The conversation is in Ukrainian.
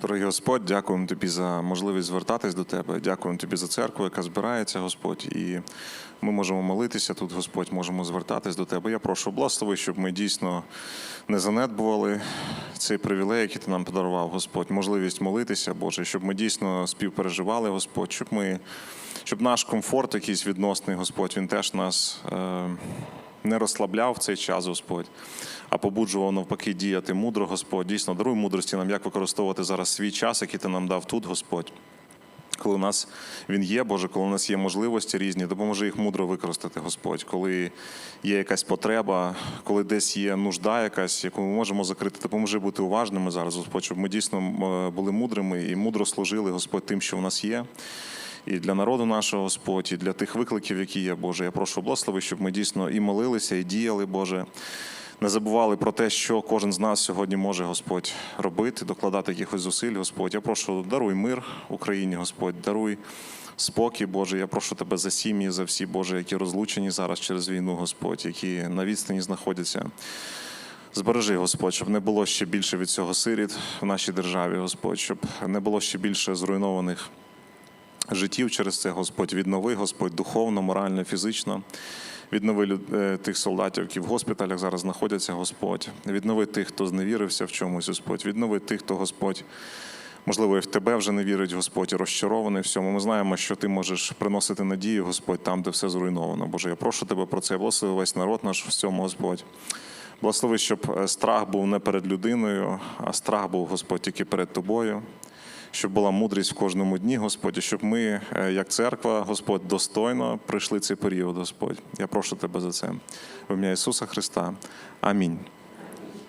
Дорогий Господь, дякуємо тобі за можливість звертатись до тебе. Дякуємо тобі за церкву, яка збирається, Господь. І ми можемо молитися тут, Господь, можемо звертатись до тебе. Я прошу благослови, щоб ми дійсно не занедбували цей привілей, який ти нам подарував, Господь, можливість молитися, Боже, щоб ми дійсно співпереживали, Господь, щоб ми, щоб наш комфорт, якийсь відносний, Господь, він теж нас. Е- не розслабляв цей час, Господь, а побуджував навпаки діяти мудро, Господь. Дійсно, даруй мудрості нам, як використовувати зараз свій час, який ти нам дав тут, Господь. Коли у нас він є, Боже, коли у нас є можливості різні, допоможи їх мудро використати, Господь. Коли є якась потреба, коли десь є нужда якась, яку ми можемо закрити, допоможи бути уважними зараз, Господь, щоб ми дійсно е, були мудрими і мудро служили, Господь, тим, що в нас є. І для народу нашого, Господь, і для тих викликів, які є, Боже. Я прошу благослови, щоб ми дійсно і молилися, і діяли, Боже. Не забували про те, що кожен з нас сьогодні може, Господь, робити, докладати якихось зусиль, Господь. Я прошу, даруй мир Україні, Господь, даруй спокій, Боже. Я прошу тебе за сім'ї, за всі, Боже, які розлучені зараз через війну, Господь, які на відстані знаходяться. Збережи, Господь, щоб не було ще більше від цього сиріт в нашій державі, Господь, щоб не було ще більше зруйнованих життів через це, Господь, віднови, Господь, духовно, морально, фізично. Віднови е, тих солдатів, які в госпіталях зараз знаходяться, Господь. Віднови тих, хто зневірився в чомусь, Господь. Віднови тих, хто, Господь, можливо, і в тебе вже не вірить, Господь, розчарований всьому. Ми знаємо, що ти можеш приносити надію, Господь, там, де все зруйновано. Боже, я прошу тебе про це. Благослови весь народ наш в цьому, Господь. Благослови, щоб е, страх був не перед людиною, а страх був, Господь, тільки перед тобою щоб була мудрість в кожному дні, Господь, щоб ми, е, як церква, Господь, достойно пройшли цей період, Господь. Я прошу тебе за це. В ім'я Ісуса Христа. Амінь.